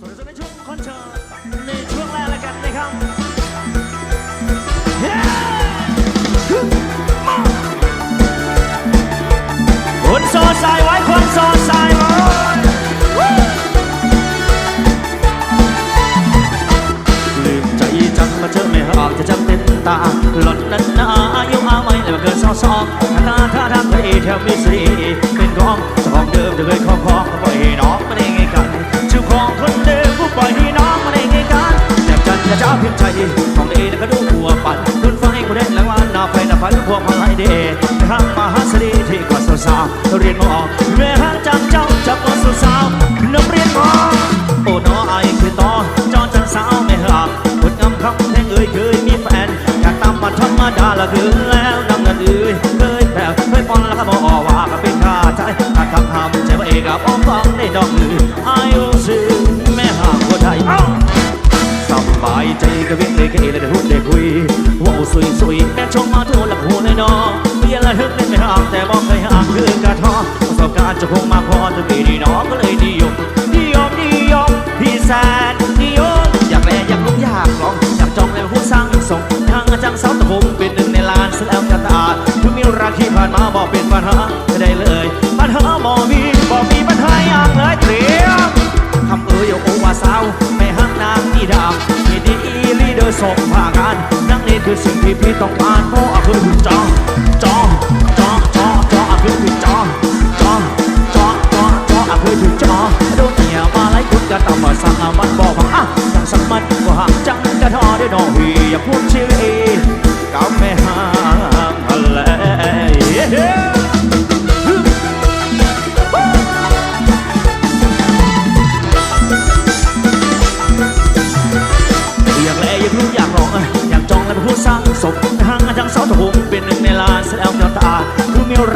ส่วนในช่วงคอนเสิร์ตในช่วงแรกแล้วกันนะครับ คนโซสายไว้คนโซสายไว้ลืมใจจังมาเจอไม่หากจะจำเป็นตา หล่อนนั้นนาอายุอาไม่เลยมาเกินสองสองท่าท่าทางเคยแถวมิสรีเป็นของเจ้าของเดิมจะเคยครอบครองก็ปล่อยให้น้องไม่ได้ เพียงใจของเอนก็ดูหัวปั่นคุณไฟกูเด่นแล้วว่าหน้าไฟน้าฝันพวกพลายเดทางมหาสรีที่ก่อนสาวๆเราเรียนมอเมื่อหางจังเจ้าจับก่อนสาวๆนักเรียนมอโอ้น้อไอคือต่อจอนจันสาวไม่หักคนงำคำแทงเอ่ยเคยมีแฟนอยากตามมาธรรมดาละคือแล้วนำเงินเอ่ยเคยแผ่วเคยปอนแล้วก็บอกว่าก็เป็นค่าใจถ้าคำทำใจว่าเอกับอ้อมฟังในดอ ที่ผ่านมาบอกเป็นปัญหาไม่ได้เลย ปัญหาบอกมีบอกมีปัญหาอย่างเลยเตรียมคำเอ่ยโอว่าสาวไม่หักนางที่ดาวที่ดีลีเดอร์ส่งผ่างานนั่งนี่คือสิ่งที่พี่ต้องการเพราะคือคุณจอจอง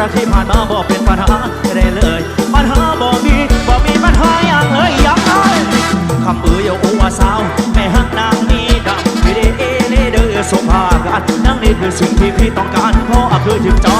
รักที่ผ่านมาบอกเป็นปัญหาไม่ได้เลย ปัญหาบอกมีบอกมีปัญหาอย่างเลยอย่างเลยคำเอ่ยโอาอัวสาวแม่หักนางนี้ดำไม่ได้เอเลเดอร์สมภากันนั่งนี่คือสิ่งที่พี่ต้องการเพราะคือถึงจอ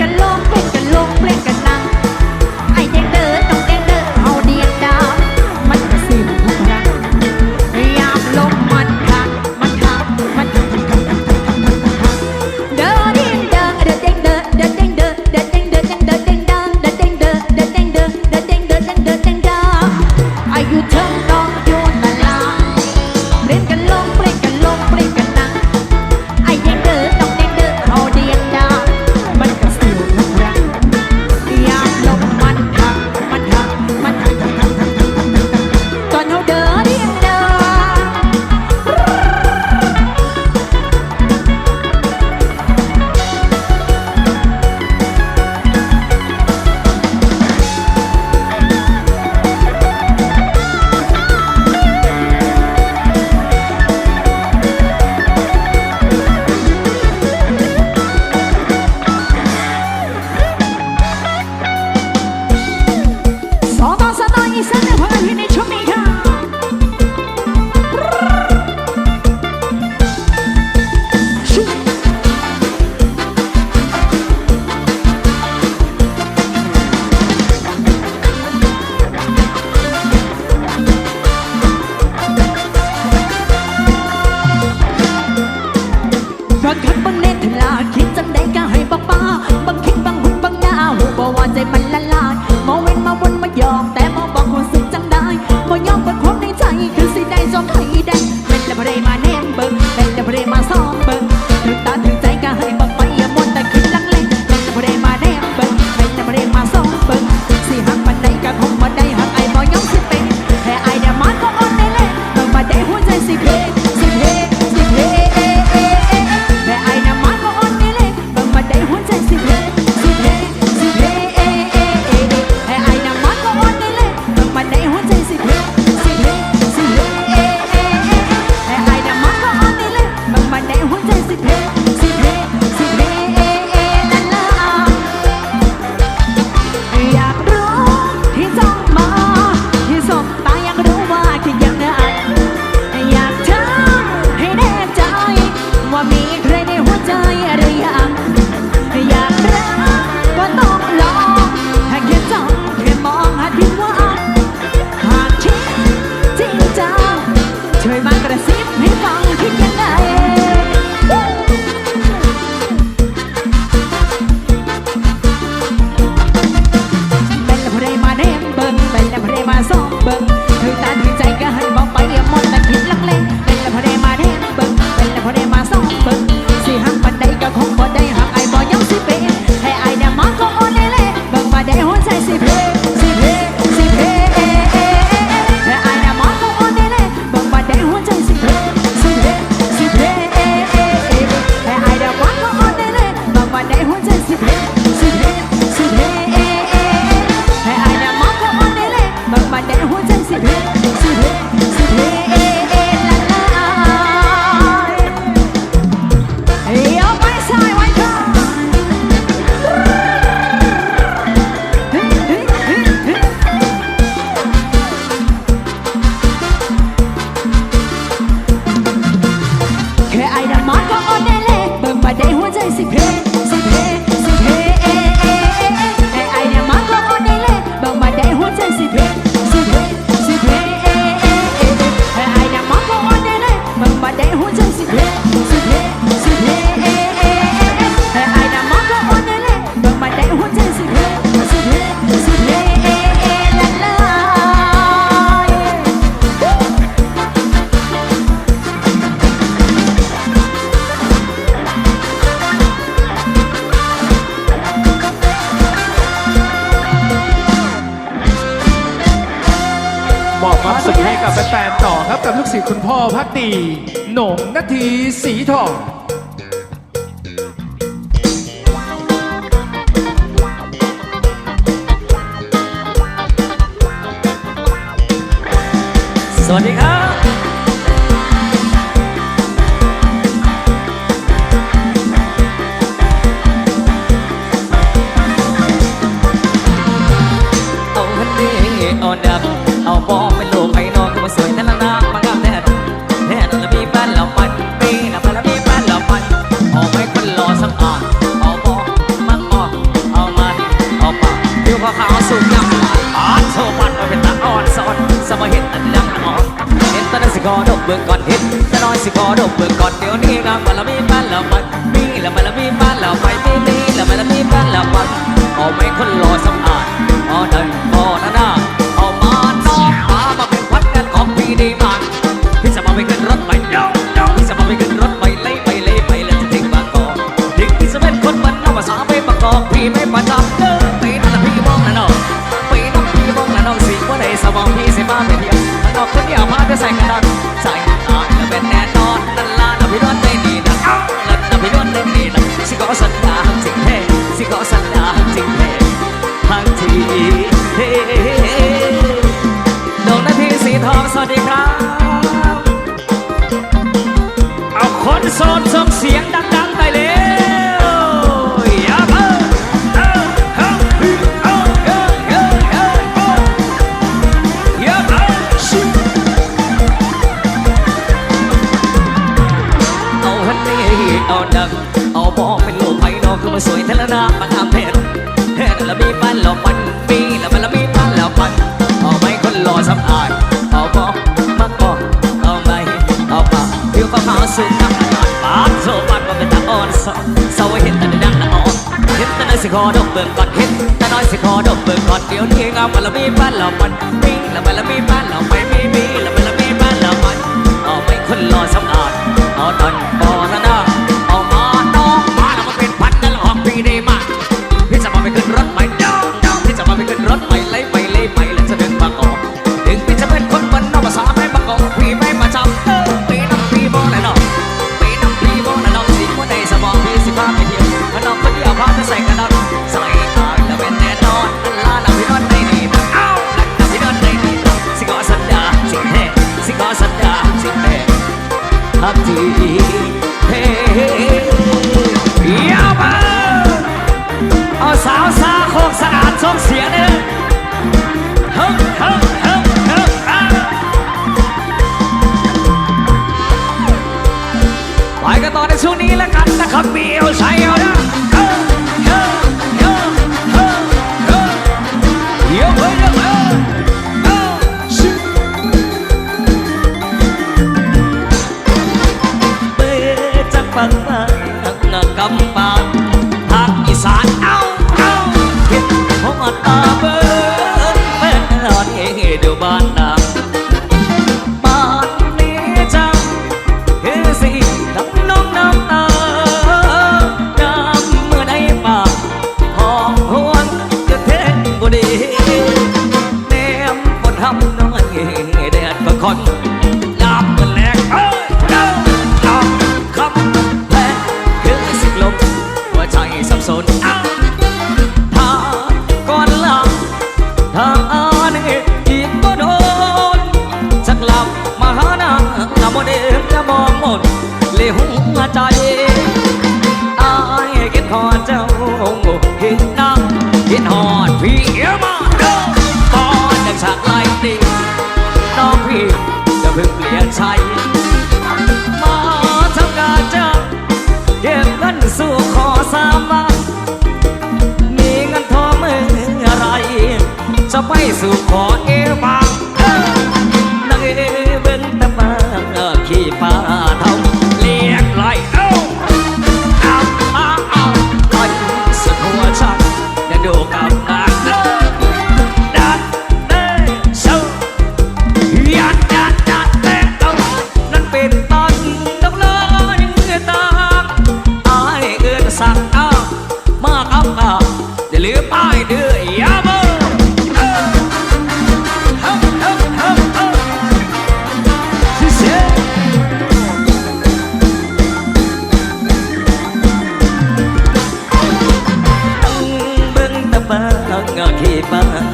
กันลง บ่เน้นลาคิดจังได music. นต่อครับกับลูกศิษย์คุณพ่อพักตีหน่งนาทีสีทองสวัสดีครับ สิขอดมเบิกก่อนเดี๋ยวนี้นะมันละมีมันละมันมีละมันละมีมันละไปไม่ดีละมันละมีมันละมันเอาไม่คนรอสำอางเอาได้พอนะนะเอามาต้องมามาเป็นพัดกันของพี่ดีมานพี่จะมาไปขึ้นรถไปเดี๋ยวพี่จะมาไปขึ้นรถไปเลยไปเลยไปเลยจทิ้งบางกอกทิ้งที่จะเป็นคนมันเอาภาษาไม่ประกอบพี่ไม่ประจับเด้อปีนั้นพี่มองนะน้องปีนั้นพี่มองนะน้องสิว่าในสมองพี่สิมาไปเดียวมันอกคนเดียวมาจะใส่กระดาน สวัสดีครับ เอาคนโซนส่งเสียงดังๆไปเลยเอาดังเอาบอเป็นลูกไผ่นอกคือมาสวยทะเลนาปันทำเพชรเฮ็ดแล้วมีปันแล้วปันปีแล้วมันแล้วมีปันแล้วปันเอาไม่คนหล่อสำอาง สองเศร้าไว้เห็นแต่ในดังนะอ่อนเห็นแต่น้อยสิขอดอกเบิ่งก่อนเห็นแต่น้อยสิขอดอกเบิ่งก่อนเดี๋ยวนี้งามมันละมีบ้านเรามันมีละมันละมีบ้านเราไม่มีมีละมันละมีบ้นเรามันอ๋อไม่คนรอ คน ป้า